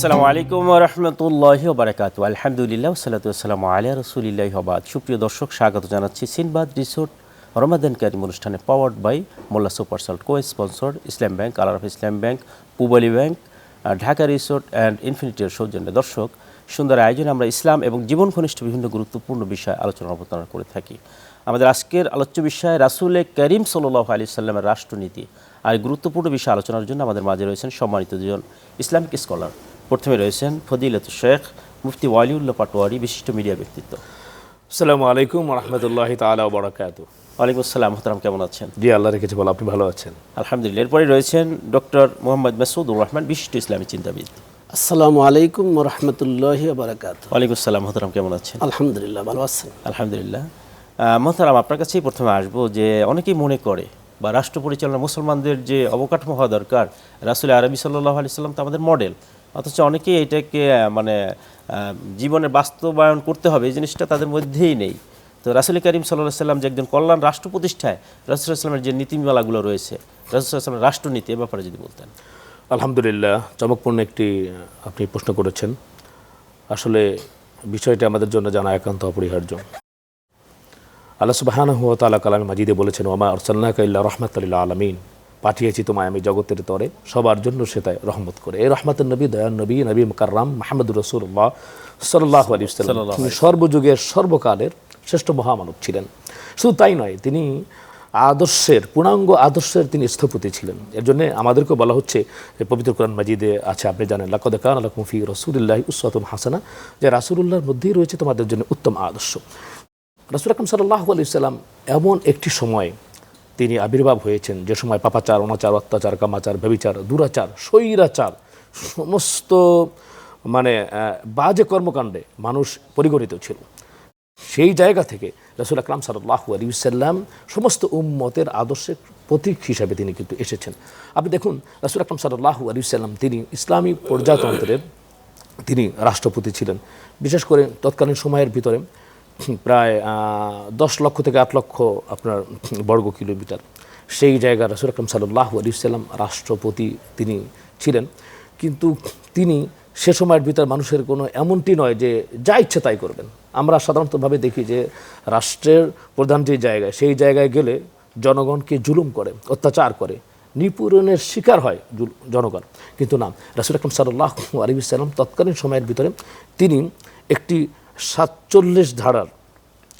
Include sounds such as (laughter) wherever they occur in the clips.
আসসালামু আলাইকুম রহমতুল্লাহ বারাকাতু আলহামদুলিল্লাহ সাল্লাতাম আলিয়া রসুলিল্লাহ হবাদ সুপ্রিয় দর্শক, স্বাগত জানাচ্ছি সিনবাদ রিসোর্ট রমাদান কারিম অনুষ্ঠানে powered by Molla super salt co sponsor Islam bank Al-Arafah Islam bank, Pubali bank Dhaka resort and ইনফিনিটির সৌজন্য। দর্শক, সুন্দর আয়োজনে আমরা ইসলাম এবং জীবন ঘনিষ্ঠ বিভিন্ন গুরুত্বপূর্ণ বিষয় আলোচনা অবতারণা করে থাকি। আমাদের আজকের আলোচ্য বিষয় রাসুলে করিম সাল্লাহ আলি সাল্লামের রাষ্ট্রনীতি। আর গুরুত্বপূর্ণ বিষয় আলোচনার জন্য আমাদের মাঝে রয়েছেন সম্মানিত দুজন ইসলামিক স্কলার। প্রথমে রয়েছেন ফদিলত শেখ মুফতি ওয়ালিউল্লাহ পাটোয়ারি বিশিষ্ট মিডিয়া ব্যক্তিত্ব। আসসালামু আলাইকুম রহমতুল্লাহ তালা বরাকাত ওয়ালাইকুম আসসালাম মোহতারাম কেমন আছেন? জি আল্লাহ রেখেছে বলো আপনি ভালো আছেন? আলহামদুলিল্লাহ এরপরে রয়েছেন ডক্টর মোহাম্মদ মাসুদুর রহমান বিশিষ্ট ইসলামী চিন্তাবিদ। আসসালামু আলাইকুম রহমতুল্লাহ বারাকাত ওয়ালাইকুম আসসালাম মোহতারাম কেমন আছেন? আলহামদুলিল্লাহ ভালো আছেন আলহামদুলিল্লাহ। মোহতারাম আপনার কাছেই প্রথমে আসব যে অনেকেই মনে করে বা রাষ্ট্র পরিচালনা মুসলমানদের যে অবকাঠামো হওয়া দরকার রাসুল আরবি সাল্লাহ আলি সাল্লাম তো আমাদের মডেল অথচ অনেকেই এটাকে মানে জীবনে বাস্তবায়ন করতে হবে, এই জিনিসটা তাদের মধ্যেই নেই। তো রাসুল করিম সাল্লাহ সাল্লাম যে একজন কল্যাণ রাষ্ট্র প্রতিষ্ঠায়, রাসুল ইসলামের যে নীতিমালাগুলো রয়েছে, রাসুল ইসলামের রাষ্ট্রনীতি এ ব্যাপারে যদি বলতেন। আলহামদুলিল্লাহ, চমকপূর্ণ একটি আপনি প্রশ্ন করেছেন। আসলে বিষয়টি আমাদের জন্য জানা একান্ত অপরিহার্য। আল্লাহ সুবাহান হুয়া তালা কালাম মাজিদে বলেছেন ওমা আরসাল্লাহ ইল্লা রহমতুল্লাহ আলমিন। পাঠিয়েছি তোমায় আমি জগতের তরে সবার জন্য সে তাই রহমত করে। এই রহমতের নবী দয়ান নবী নবী মকাররাম মাহমুদুর রসুল্লাহ সাল্লাহ আলী তিনি সর্বযুগের সর্বকালের শ্রেষ্ঠ মহামানব ছিলেন। শুধু তাই নয় তিনি আদর্শের পূর্ণাঙ্গ আদর্শের তিনি স্থপতি ছিলেন। এর জন্য আমাদেরকে বলা হচ্ছে পবিত্র কোরআন মাজিদে আছে আপনি জানেন লাকদ কান আলাকুম ফি রসুলিল্লাহ উসাতুম হাসানা। যে রাসুলুল্লাহর মধ্যেই রয়েছে তোমাদের জন্য উত্তম আদর্শ। রসুল আকরম সাল্লাহ আলি সাল্লাম এমন একটি সময় তিনি আবির্ভাব হয়েছেন। যে সময় পাপাচার, অনাচার, অত্যাচার, কামাচার ব্যবিচার দুরাচার, স্বৈরাচার, সমস্ত মানে বাজে কর্মকাণ্ডে মানুষ পরিগণিত ছিল। সেই জায়গা থেকে রসুল আকরাম সাল্লাহ আলিউসাল্লাম সমস্ত উম্মতের আদর্শের প্রতীক হিসাবে তিনি কিন্তু এসেছেন। আপনি দেখুন, রসুল আকরাম সাল্লাহ আলিউসাল্লাম তিনি ইসলামী প্রজাতন্ত্রের তিনি রাষ্ট্রপতি ছিলেন। বিশেষ করে তৎকালীন সময়ের ভিতরে (coughs) প্রায় দশ লক্ষ থেকে আট লক্ষ আপনার বর্গ কিলোমিটার। সেই জায়গায় রসুল আকরম সাল্লাহ আলিউসাল্লাম রাষ্ট্রপতি তিনি ছিলেন। কিন্তু তিনি সে সময়ের ভিতর মানুষের কোনো এমনটি নয় যে যা ইচ্ছে তাই করবেন। আমরা সাধারণতভাবে দেখি যে রাষ্ট্রের প্রধান যে জায়গায়, সেই জায়গায় গেলে জনগণকে জুলুম করে, অত্যাচার করে। নিপূরণের শিকার হয় জনগণ। কিন্তু না, রাসুল আকরম সাল্লাহ আলিউসাল্লাম তৎকালীন সময়ের ভিতরে তিনি একটি সাতচল্লিশ ধারার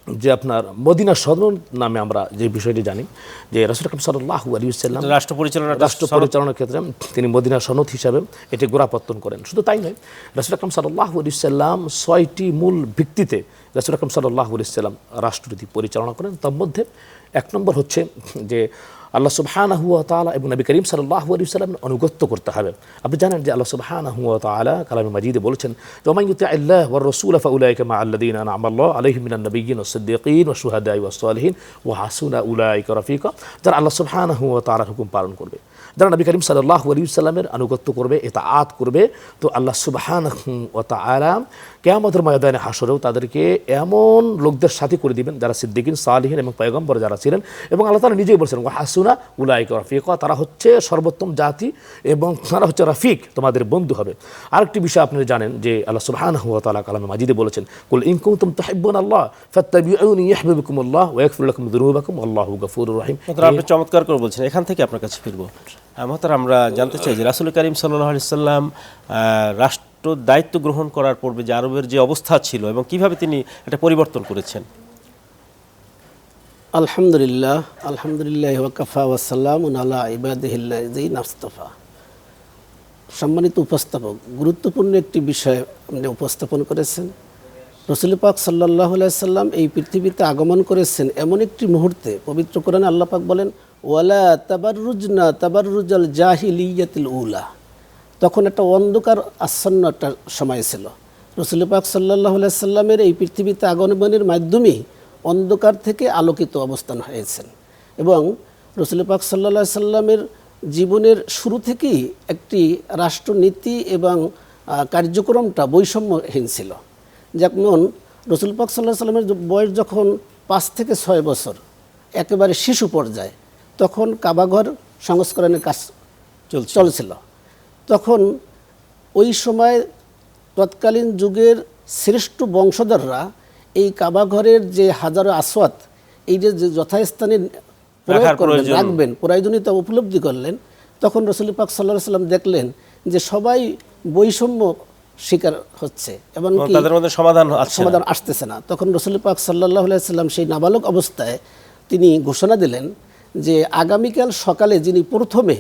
যে আপনার মদিনা সদন নামে আমরা যে বিষয়টি জানি যে রাসুল আকরম সাল্লাহ আলিউসাল্লাম রাষ্ট্র পরিচালনা রাষ্ট্র পরিচালনার ক্ষেত্রে তিনি মদিনা সনদ হিসাবে এটি গোড়াপত্তন করেন। শুধু তাই নয় রাসুল আকরম সাল্লাহ সাল্লাম ছয়টি মূল ভিত্তিতে রাসুল আকরম সাল্লাহ রাষ্ট্রনীতি পরিচালনা করেন। তার মধ্যে এক নম্বর হচ্ছে যে আল্লাহ সুবহানা হুয়া তালা এবং নবী করিম সাল্লাহ আলী সাল্লাম অনুগত্য করতে হবে। আপনি জানেন যে আল্লাহ সুবহানা হুয়া তালা কালামে মাজিদে বলেছেন জমাইতে আল্লাহ ওর রসুল ফাউলাইকা মা আল্লাদিন আনামাল্লাহ আলহিম মিনান নবীন ও সিদ্দিকিন ও সুহাদাই ও সালহিন ও হাসুনা উলাইকা রফিকা। যারা আল্লাহ সুবহানা হুয়া তালার হুকুম পালন করবে। যারা নবী করিম সাল্লাহ আলী সাল্লামের আনুগত্য করবে এটা আত করবে, তো আল্লাহ সুবহান ও তালা কেয়ামতের ময়দানে হাসরেও তাদেরকে এমন লোকদের সাথে করে দিবেন যারা সিদ্দিকিন, সালিহিন এবং পয়গম্বর যারা ছিলেন এবং আল্লাহ তালা নিজেই বলছেন হাসুনা উলাইক রফিক তারা হচ্ছে সর্বোত্তম জাতি এবং তারা হচ্ছে রফিক, তোমাদের বন্ধু হবে। আরেকটি বিষয় আপনি জানেন যে আল্লাহ সুবহান হুয়া তালা কালামে মাজিদে বলেছেন, কুল ইনকুম তুম তাহিব্বুন আল্লাহ ফাত্তাবিউনি ইয়াহবিবুকুম আল্লাহ ওয়া ইয়াগফির লাকুম যুনুবাকুম আল্লাহু গফুরুর রহিম। আপনি চমৎকার করে বলছেন, এখান থেকে আপনার কাছে ফিরবো। মোহতার আমরা জানতে চাই যে রাসুল করিম সাল্লাহ সাল্লাম রাষ্ট্র দায়িত্ব গ্রহণ করার পূর্বে যে আরবের যে অবস্থা ছিল এবং কীভাবে তিনি এটা পরিবর্তন করেছেন? আলহামদুলিল্লাহ আলহামদুলিল্লাহ ওয়াকাফা নাস্তফা সম্মানিত উপস্থাপক, গুরুত্বপূর্ণ একটি বিষয় আপনি উপস্থাপন করেছেন। রসুল পাক সাল্লাহ সাল্লাম এই পৃথিবীতে আগমন করেছেন এমন একটি মুহূর্তে, পবিত্র কোরআনে আল্লাহ পাক বলেন ওয়ালা তাবাররুজনা তাবাররুজাল জাহিলিয়াতিল উলা। তখন একটা অন্ধকার আচ্ছন্ন একটা সময় ছিল। রসুল পাক সাল্লাহ সাল্লামের এই পৃথিবীতে আগমনের মাধ্যমেই অন্ধকার থেকে আলোকিত অবস্থান হয়েছেন। এবং রসুল পাক সাল্লা সাল্লামের জীবনের শুরু থেকেই একটি রাষ্ট্রনীতি এবং কার্যক্রমটা বৈষম্যহীন ছিল। যেমন রসুল পাক সাল্লাহ সাল্লামের বয়স যখন পাঁচ থেকে ছয় বছর, একেবারে শিশু পর্যায়ে তখন কাবাঘর সংস্করণের কাজ চলছে। চলছিল। তখন ওই সময় তৎকালীন যুগের শ্রেষ্ঠ বংশধররা এই কাবাঘরের যে হাজারো আসওয়াত এই যে যথাস্থানে রাখবেন প্রয়োজনীয়তা উপলব্ধি করলেন তখন রসুল পাক সাল্লাহ সাল্লাম দেখলেন যে সবাই বৈষম্য শিকার হচ্ছে এবং এবং তাদের মধ্যে সমাধান সমাধান আসতেছে না। তখন রসুল পাক সাল্লাহ সাল্লাম সেই নাবালক অবস্থায় তিনি ঘোষণা দিলেন যে আগামীকাল সকালে যিনি প্রথমে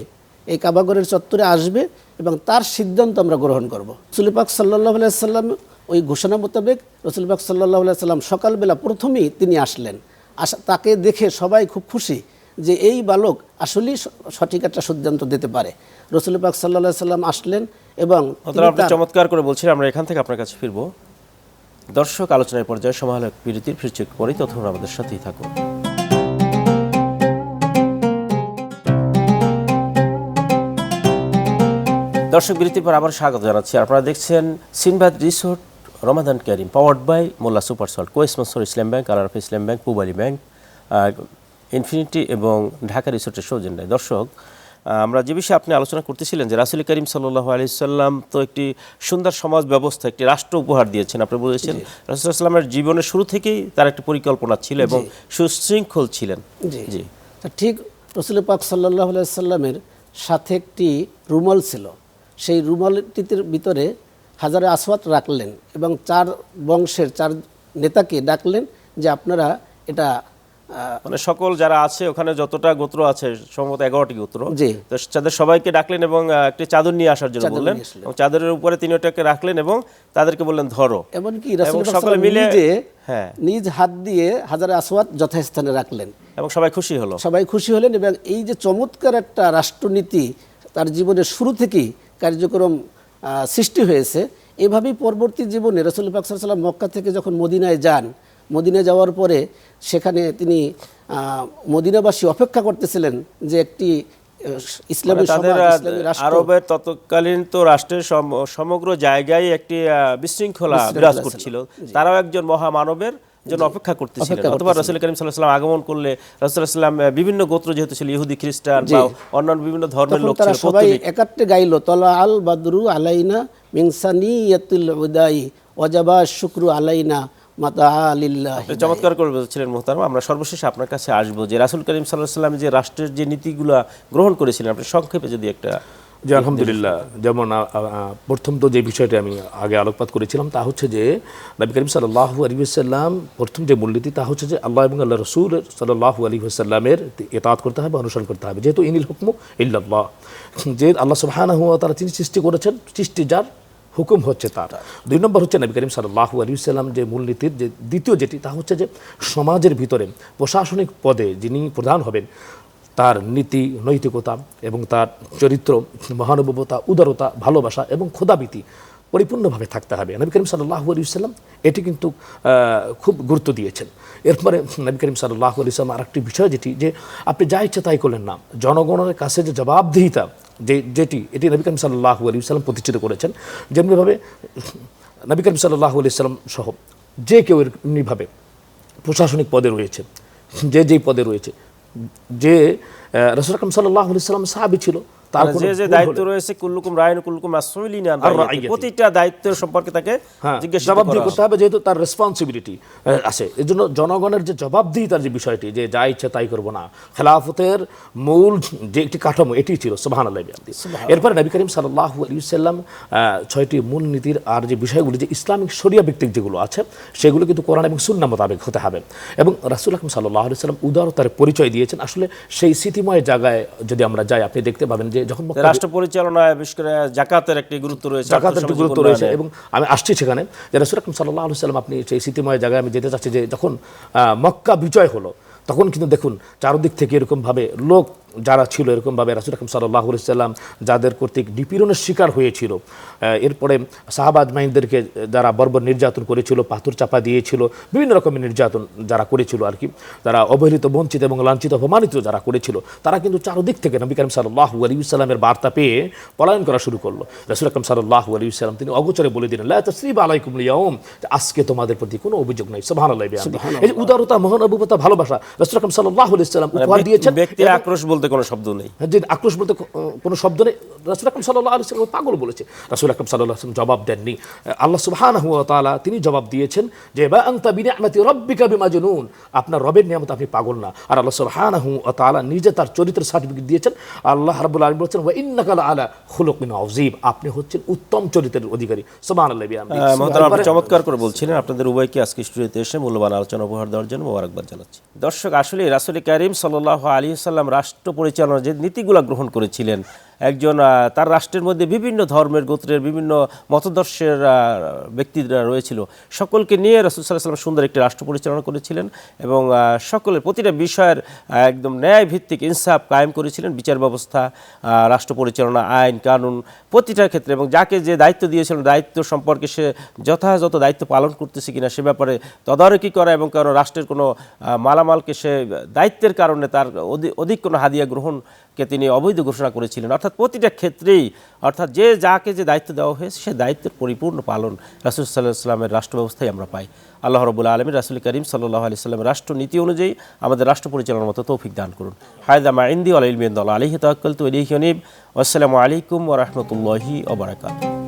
এই কাবাগরের চত্বরে আসবে এবং তার সিদ্ধান্ত আমরা গ্রহণ করব। রসুল পাক সাল্লাহ সাল্লাম ওই ঘোষণা মোতাবেক রসুল পাক সাল্লাহ সাল্লাম সকালবেলা প্রথমেই তিনি আসলেন। আসা তাকে দেখে সবাই খুব খুশি যে এই বালক আসলেই সঠিক একটা সিদ্ধান্ত দিতে পারে। রসুল পাক সাল্লাহ সাল্লাম আসলেন এবং চমৎকার করে বলছিলেন আমরা এখান থেকে আপনার কাছে ফিরবো। দর্শক আলোচনার পর্যায়ে সমালোচক বিরতির ফিরছে একটু পরেই ততক্ষণ আমাদের সাথেই থাকুন। দর্শক বিরতির পর আবার স্বাগত জানাচ্ছি। আপনারা দেখছেন Sinbad resort Ramadan Kareem powered by Molla super salt কোয়েসমসর Islam bank Al-Arafah Islam bank Pubali bank infinity এবং ঢাকা রিসোর্টের সৌজন্যায় দর্শক আমরা যে বিষয়ে আপনি আলোচনা করতেছিলেন যে রাসুল করিম সাল্লাহ আলিয়াল্লাম তো একটি সুন্দর সমাজ ব্যবস্থা একটি রাষ্ট্র উপহার দিয়েছেন। আপনি বলেছেন রাসুলামের জীবনের শুরু থেকেই তার একটি পরিকল্পনা ছিল এবং সুশৃঙ্খল ছিলেন। জি। ঠিক রসুল পাক সাল্লাহ সাল্লামের সাথে একটি রুমাল ছিল। সেই রুমালটির ভিতরে হাজারে আসওয়াত রাখলেন এবং চার বংশের চার নেতাকে ডাকলেন যে আপনারা এটা মানে সকল যারা আছে ওখানে যতটা গোত্র আছে সম্ভবত এগারোটি গোত্র জি। তো তাদের সবাইকে ডাকলেন এবং একটি চাদর নিয়ে আসার জন্য বললেন। এবং চাদরের উপরে তিনি ওটাকে রাখলেন এবং তাদেরকে বললেন ধরো। এমনকি সকলে মিলে হ্যাঁ। নিজ হাত দিয়ে হাজারে আসওয়াত যথাস্থানে রাখলেন। এবং সবাই খুশি হলো। সবাই খুশি হলেন এবং এই যে চমৎকার একটা রাষ্ট্রনীতি তার জীবনের শুরু থেকেই কার্যক্রম সৃষ্টি হয়েছে। এভাবেই পরবর্তী জীবনে রসুল পাক সাল্লাম মক্কা থেকে যখন মদিনায় যান মদিনায় যাওয়ার পরে সেখানে তিনি মদিনাবাসী অপেক্ষা করতেছিলেন যে একটি ইসলামী মানে আরবের তৎকালীন তো রাষ্ট্রের সম- সমগ্র জায়গায় একটি বিশৃঙ্খলা বিরাজ করছিল তারাও একজন মহামানবের জন্য অপেক্ষা করতেছিলেন অথবা রসুল করিম সাল্লাম আগমন করলে রসুলাম বিভিন্ন গোত্র যেহেতু ছিল ইহুদি খ্রিস্টান বা অন্যান্য বিভিন্ন ধর্মের লোক ছিল সবাই। একাত্রে গাইল তলা আল বাদরু আলাইনা মিংসানি ইয়াতুল উদাই ওয়াজাবা শুক্রু আলাইনা চমৎকার করে বলছিলেন মোহতারম। আমরা সর্বশেষে আপনার কাছে আসব যে রাসুল করিম সাল্লাহ সাল্লাম যে রাষ্ট্রের যে নীতিগুলো গ্রহণ করেছিলেন আপনি সংক্ষেপে যদি একটা যে আলহামদুলিল্লাহ, যেমন প্রথম তো যে বিষয়টি আমি আগে আলোকপাত করেছিলাম, তা হচ্ছে যে নবী করিম সাল্লাহ আলী সাল্লাম প্রথম যে মূলনীতি, তা হচ্ছে যে আল্লাহ এবং আল্লাহ রসুল সাল্লাহ আলী সাল্লামের এতাত করতে হবে, অনুসরণ করতে হবে। যেহেতু ইনিল হুকম ইল্লাল্লাহ, যে আল্লাহ সুবহানাহু ওয়া তাআলা তিনি সৃষ্টি করেছেন, সৃষ্টি যার হুকুম হচ্ছে তার। দুই নম্বর হচ্ছে নবী করিম সাল্লাহ আলী সাল্লাম যে মূলনীতির যে দ্বিতীয় যেটি, তা হচ্ছে যে সমাজের ভিতরে প্রশাসনিক পদে যিনি প্রধান হবেন তার নীতি, নৈতিকতা এবং তার চরিত্র, মহানুভবতা, উদারতা, ভালোবাসা এবং ক্ষুদাবীতি পরিপূর্ণভাবে থাকতে হবে। নবী করিম সাল্লাহ আলী সাল্লাম এটি কিন্তু খুব গুরুত্ব দিয়েছেন। এরপরে নবী করিম সাল্লাহ আলী সাল্লাম আর একটি বিষয় যেটি, যে আপনি যা ইচ্ছা তাই করলেন না, জনগণের কাছে যে জবাবদিহিতা, যে, যেটি, এটি নবী করিম সাল্লাহ আলী সাল্লাম প্রতিষ্ঠিত করেছেন, যেমনিভাবে নবী করিম সাল্লাহ আলি সাল্লাম সহ যে কেউ এমনিভাবে প্রশাসনিক পদে রয়েছে, যে যেই পদে রয়েছে যে রসুল আকরম সাল্লাহ সাহাবি ছিল তার মানে যে যে দায়িত্ব রয়েছে কুল্লুকুম রায়ন কুল্লুকুম প্রতিটা দায়িত্বের সম্পর্কে তাকে হ্যাঁ জিজ্ঞাসা জবাবদিহি করতে হবে যেহেতু তার রেসপন্সিবিলিটি আছে। জন্য জনগণের যে জবাবদিহিতার যে বিষয়টি যে যা ইচ্ছে তাই করব না। খেলাফতের মূল যে একটি কাঠামো এটি ছিল সুবাহান আল্লাহ এরপরে নবী করিম সাল্লাহ আলী সাল্লাম ছয়টি মূল নীতির আর যে বিষয়গুলি যে ইসলামিক শরিয়া ভিত্তিক যেগুলো আছে সেগুলো কিন্তু কোরআন এবং সুন্না মোতাবেক হতে হবে। এবং রাসুল আকরম সাল্লাহ আলি সাল্লাম উদারতার পরিচয় দিয়েছেন। আসলে সেই স্মৃতিময় জায়গায় যদি আমরা যাই আপনি দেখতে পাবেন যে যখন মক্কা রাষ্ট্র পরিচালনায় বিশেষ করে জাকাতের একটি গুরুত্ব রয়েছে জাকাতের একটি গুরুত্ব রয়েছে এবং আমি আসছি সেখানে যে রাসুল আকরম সাল্লাহ সাল্লাম আপনি সেই স্মৃতিময় জায়গায় আমি যেতে চাচ্ছি যে যখন মক্কা বিজয় হলো তখন কিন্তু দেখুন চারদিক থেকে এরকমভাবে লোক যারা ছিল এরকমভাবে রাসুল আকরম সাল্লাহ সাল্লাম যাদের কর্তৃক নিপীড়নের শিকার হয়েছিল এরপরে সাহাবাদ মাইনদেরকে যারা বর্বর নির্যাতন করেছিল পাথর চাপা দিয়েছিল বিভিন্ন রকমের নির্যাতন যারা করেছিল আর কি যারা অবহেলিত বঞ্চিত এবং লাঞ্ছিত অপমানিত যারা করেছিল তারা কিন্তু চারদিক থেকে নবী করিম সাল্লাহ আলী সাল্লামের বার্তা পেয়ে পলায়ন করা শুরু করল। রসুল আকরম সাল্লাহ আলী সাল্লাম তিনি অগোচরে বলে দিলেন লা তসরিব আলাইকুম লিয়াউম আজকে তোমাদের প্রতি কোনো অভিযোগ নাই। সুবহানাল্লাহ বিহামদি এই যে উদারতা মহানুভবতা ভালোবাসা রসুল আকরম সাল্লাহ আলী সাল্লাম উপহার দিয়েছেন। ব্যক্তি এবং- আক্রোশ বলতে কোনো শব্দ নেই। যে আক্রোশ বলতে কোনো শব্দ নেই। রাসুল আকরম সাল্লাহ আলি সাল্লাম পাগল বলেছে। রাসুল আকরম সাল্লাহ জবাব দেননি। আল্লাহ সুবহান তালা তিনি জবাব দিয়েছেন যে বা আংতা বিনিয়ামতি রব্বিকা বিমাজনুন। আপনার রবের নিয়ামত আপনি পাগল না। আর আল্লাহ সুবহান তালা নিজে তার চরিত্রের সার্টিফিকেট দিয়েছেন। আল্লাহ রাব্বুল আলামিন বলেছেন ওয়া ইন্নাকালা আলা খুলুকিন আযীম। আপনি হচ্ছেন উত্তম চরিত্রের অধিকারী। বিহামদিহি। আহ, চমৎকার করে বলছিলেন। আপনাদের উভয়কে আজকে স্টুডিওতে এসে মূল্যবান আলোচনা উপহার দেওয়ার জন্য মোবারকবাদ জানাচ্ছি। দর্শক আসলে রাসুল করিম সাল্লাহ আলী সাল্লাম রাষ্ট্র পরিচালনার যে নীতিগুলো গ্রহণ করেছিলেন একজন তার রাষ্ট্রের মধ্যে বিভিন্ন ধর্মের গোত্রের, বিভিন্ন মতদর্শের ব্যক্তিরা রয়েছিল। সকলকে নিয়ে রাসুল সাল্লাহ সাল্লাম সুন্দর একটি রাষ্ট্র পরিচালনা করেছিলেন এবং সকলের প্রতিটা বিষয়ের একদম ন্যায় ভিত্তিক ইনসাফ কায়েম করেছিলেন। বিচার ব্যবস্থা রাষ্ট্র পরিচালনা, আইন, কানুন প্রতিটা ক্ষেত্রে এবং যাকে যে দায়িত্ব দিয়েছিলেন, দায়িত্ব সম্পর্কে সে যথাযথ দায়িত্ব পালন করতেছে কিনা সে ব্যাপারে তদারকি করা এবং কারও রাষ্ট্রের কোনো মালামালকে সে দায়িত্বের কারণে তার অধি- অধিক কোনো হাদিয়া গ্রহণকে তিনি অবৈধ ঘোষণা করেছিলেন। অর্থাৎ প্রতিটা ক্ষেত্রেই, অর্থাৎ যে যাকে যে দায়িত্ব দেওয়া হয়েছে, সে দায়িত্বের পরিপূর্ণ পালন রাসুল সাল্লাহ সাল্লামের রাষ্ট্র ব্যবস্থায় আমরা পাই। আল্লাহ রবুল আলমী রাসুল করিম সাল্লাহ আলি সাল্লামের রাষ্ট্রনীতি অনুযায়ী আমাদের রাষ্ট্র পরিচালনার মতো তৌফিক দান করুন। হায়দা মাইন্দি আলমিন্দ আলহি তাকল তু আলিহিনিব আসসালামু আলাইকুম ওরহমতুল্লাহি ওবরাকাতু